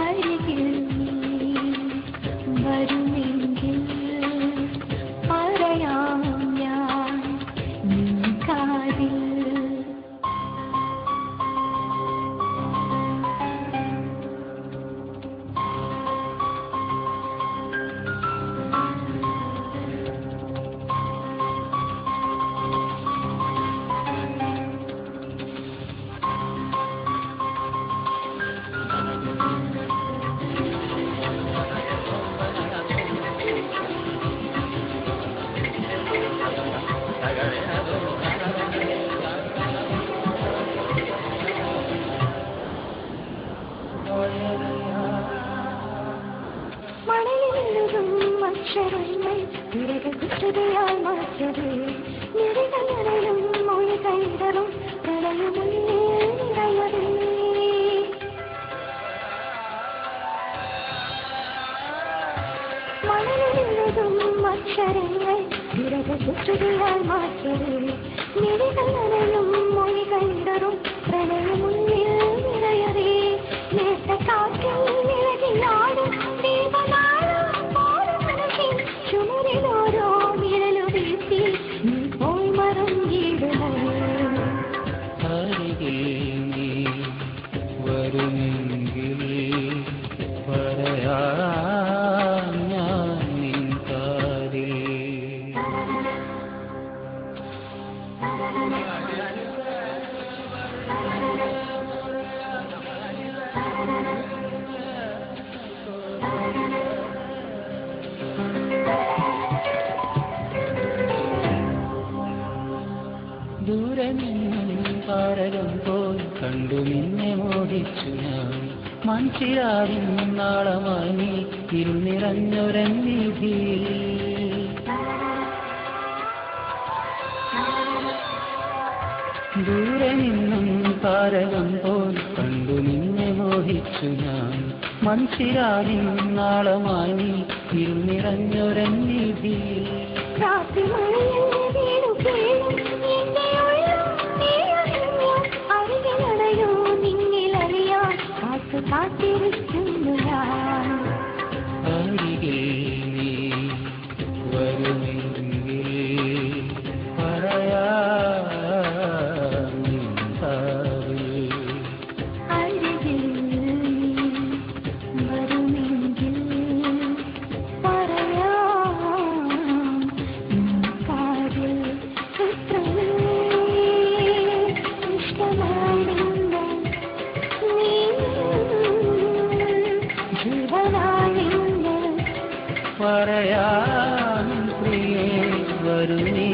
അരികിൽ അക്ഷരങ്ങൾ വിരകുറ്റതയാൽ മാറ്റത് നിറകലറലും മൊഴി കൈതറും പ്രളയമുന്നേ ദൂരെ നിന്നും പോൽ കണ്ടു നിന്നെ മോഹിച്ചു ഞാൻ. മൺചിരാവിൻ നാളമായി നീ ഇരുനിറഞ്ഞൊരന്നിധിയിൽ ദൂരെ നിന്നും താരകം പോൽ കണ്ടു നിന്നെ മോഹിച്ചു ഞാൻ. മൺചിരാവിൻ നാളമായി നീ ಕಾಟಿರುತ್ತಿಲ್ಲ ಅಡಿಗೆ ജീവനാണെന്ന് പറയാം പ്രിയേ വരൂ നീ